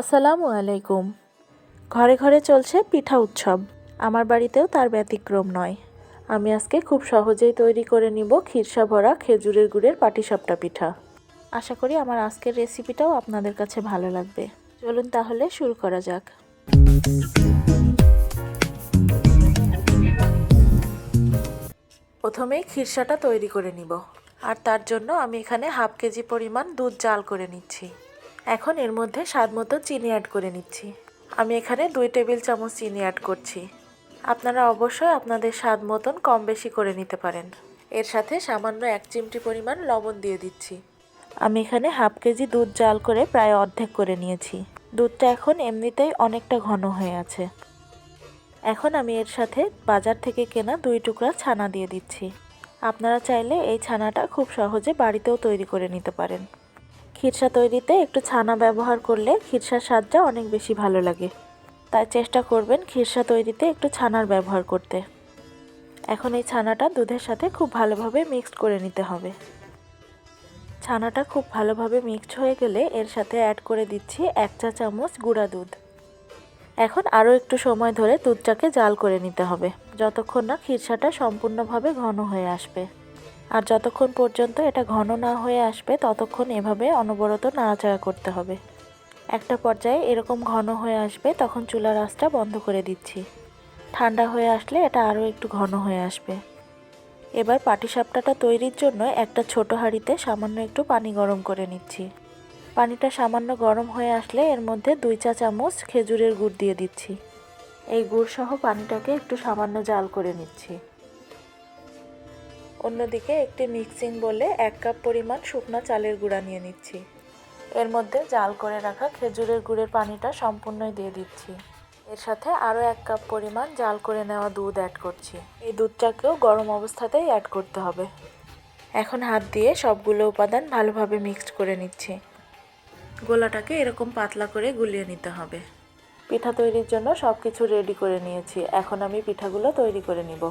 আসসালামু আলাইকুম। ঘরে ঘরে চলছে পিঠা উৎসব। আমার বাড়িতেও তার ব্যতিক্রম নয়। আমি আজকে খুব সহজেই তৈরি করে নিব ক্ষীরসা ভরা খেজুরের গুড়ের পাটিসাপটা পিঠা। আশা করি আমার আজকের রেসিপিটাও আপনাদের কাছে ভালো লাগবে। চলুন তাহলে শুরু করা যাক। প্রথমেই খিরসাটা তৈরি করে নিব। আর তার জন্য আমি এখানে হাফ কেজি পরিমাণ দুধ জাল করে নিচ্ছি। এখন এর মধ্যে স্বাদ মতো চিনি অ্যাড করে নিচ্ছি। আমি এখানে দুই টেবিল চামচ চিনি অ্যাড করছি। আপনারা অবশ্যই আপনাদের স্বাদ মতন কম বেশি করে নিতে পারেন। এর সাথে সামান্য এক চিমটি পরিমাণ লবণ দিয়ে দিচ্ছি। আমি এখানে হাফ কেজি দুধ জাল করে প্রায় অর্ধেক করে নিয়েছি। দুধটা এখন এমনিতেই অনেকটা ঘন হয়ে আছে। এখন আমি এর সাথে বাজার থেকে কেনা দুই টুকরা ছানা দিয়ে দিচ্ছি। আপনারা চাইলে এই ছানাটা খুব সহজে বাড়িতেও তৈরি করে নিতে পারেন। খিরসা তৈরিতে একটু ছানা ব্যবহার করলে খিরসার স্বাদটা অনেক বেশি ভালো লাগে। তাই চেষ্টা করবেন খিরসা তৈরিতে একটু ছানার ব্যবহার করতে। এখন এই ছানাটা দুধের সাথে খুব ভালোভাবে মিক্সড করে নিতে হবে। ছানাটা খুব ভালোভাবে মিক্সড হয়ে গেলে এর সাথে অ্যাড করে দিচ্ছি এক চা চামচ গুঁড়া দুধ। এখন আরও একটু সময় ধরে দুধটাকে জাল করে নিতে হবে, যতক্ষণ না খিরসাটা সম্পূর্ণভাবে ঘন হয়ে আসবে। আর যতক্ষণ পর্যন্ত এটা ঘন না হয়ে আসবে, ততক্ষণ এভাবে অনবরত নাড়াচাড়া করতে হবে। একটা পর্যায়ে এরকম ঘন হয়ে আসবে, তখন চুলার আঁচটা বন্ধ করে দিচ্ছি। ঠান্ডা হয়ে আসলে এটা আরও একটু ঘন হয়ে আসবে। এবার পাটিসাপটাটা তৈরির জন্য একটা ছোট হাঁড়িতে সামান্য একটু পানি গরম করে নিচ্ছি। পানিটা সামান্য গরম হয়ে আসলে এর মধ্যে দুই চা চামচ খেজুরের গুড় দিয়ে দিচ্ছি। এই গুড় সহ পানিটাকে একটু সামান্য জাল করে নিচ্ছি। অন্যদিকে একটি মিক্সিং বলে এক কাপ পরিমাণ শুকনো চালের গুঁড়া নিয়ে নিচ্ছি। এর মধ্যে জাল করে রাখা খেজুরের গুড়ের পানিটা সম্পূর্ণই দিয়ে দিচ্ছি। এর সাথে আরও এক কাপ পরিমাণ জাল করে নেওয়া দুধ অ্যাড করছি। এই দুধটাকেও গরম অবস্থাতেই অ্যাড করতে হবে। এখন হাত দিয়ে সবগুলো উপাদান ভালোভাবে মিক্সড করে নিচ্ছি। গোলাটাকে এরকম পাতলা করে গুলিয়ে নিতে হবে। পিঠা তৈরির জন্য সব কিছু রেডি করে নিয়েছি। এখন আমি পিঠাগুলো তৈরি করে নিব।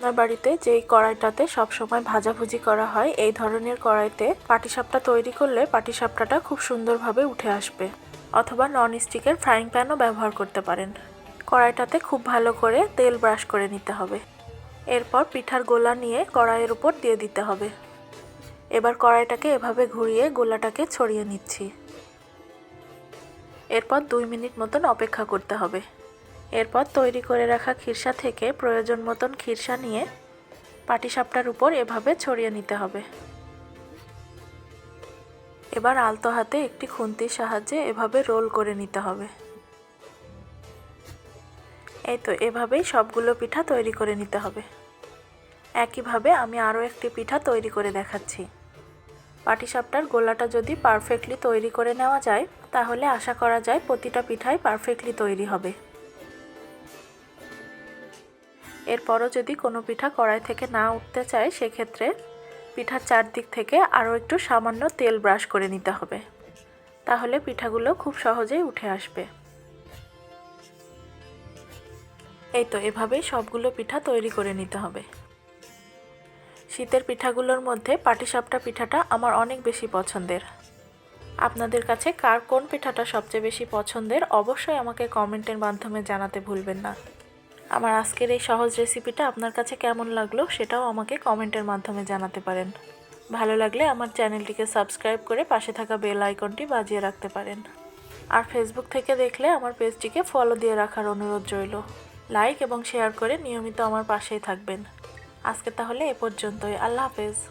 আপনার বাড়িতে যেই কড়াইটাতে সবসময় ভাজাভুজি করা হয়, এই ধরনের কড়াইতে পাটিসাপটা তৈরি করলে পাটিসাপটাটা খুব সুন্দরভাবে উঠে আসবে। অথবা নন স্টিকের ফ্রাইং প্যানও ব্যবহার করতে পারেন। কড়াইটাতে খুব ভালো করে তেল ব্রাশ করে নিতে হবে। এরপর পিঠার গোলা নিয়ে কড়াইয়ের উপর দিয়ে দিতে হবে। এবার কড়াইটাকে এভাবে ঘুরিয়ে গোলাটাকে ছড়িয়ে নিচ্ছি। এরপর দুই মিনিট মতন অপেক্ষা করতে হবে। এরপর তৈরি করে রাখা খিরসা থেকে প্রয়োজন মতন খিরসা নিয়ে পাটিসাপটার উপর এভাবে ছড়িয়ে নিতে হবে। এবার আলতো হাতে একটি খুন্তির সাহায্যে এভাবে রোল করে নিতে হবে। এই তো এভাবেই সবগুলো পিঠা তৈরি করে নিতে হবে। একইভাবে আমি আরও একটি পিঠা তৈরি করে দেখাচ্ছি। পাটিসাপটার গোলাটা যদি পারফেক্টলি তৈরি করে নেওয়া যায়, তাহলে আশা করা যায় প্রতিটা পিঠাই পারফেক্টলি তৈরি হবে। এরপরও যদি কোনো পিঠা কড়াই থেকে না উঠতে চায়, সেক্ষেত্রে পিঠার চারদিক থেকে আরও একটু সামান্য তেল ব্রাশ করে নিতে হবে। তাহলে পিঠাগুলো খুব সহজেই উঠে আসবে। এই তো, এভাবেই সবগুলো পিঠা তৈরি করে নিতে হবে। শীতের পিঠাগুলোর মধ্যে পাটিসাপটা পিঠাটা আমার অনেক বেশি পছন্দের। আপনাদের কাছে কার কোন পিঠাটা সবচেয়ে বেশি পছন্দের, অবশ্যই আমাকে কমেন্টের মাধ্যমে জানাতে ভুলবেন না। আমার আজকের এই সহজ রেসিপিটা আপনার কাছে কেমন লাগল সেটাও আমাকে কমেন্টের মাধ্যমে জানাতে পারেন। ভালো লাগলে আমার চ্যানেলটিকে সাবস্ক্রাইব করে পাশে থাকা বেল আইকনটি বাজিয়ে রাখতে পারেন। আর ফেসবুক থেকে দেখলে আমার পেজটিকে ফলো দিয়ে রাখার অনুরোধ রইল। লাইক এবং শেয়ার করে নিয়মিত আমার পাশেই থাকবেন। আজকে তাহলে এ পর্যন্তই। আল্লাহ হাফেজ।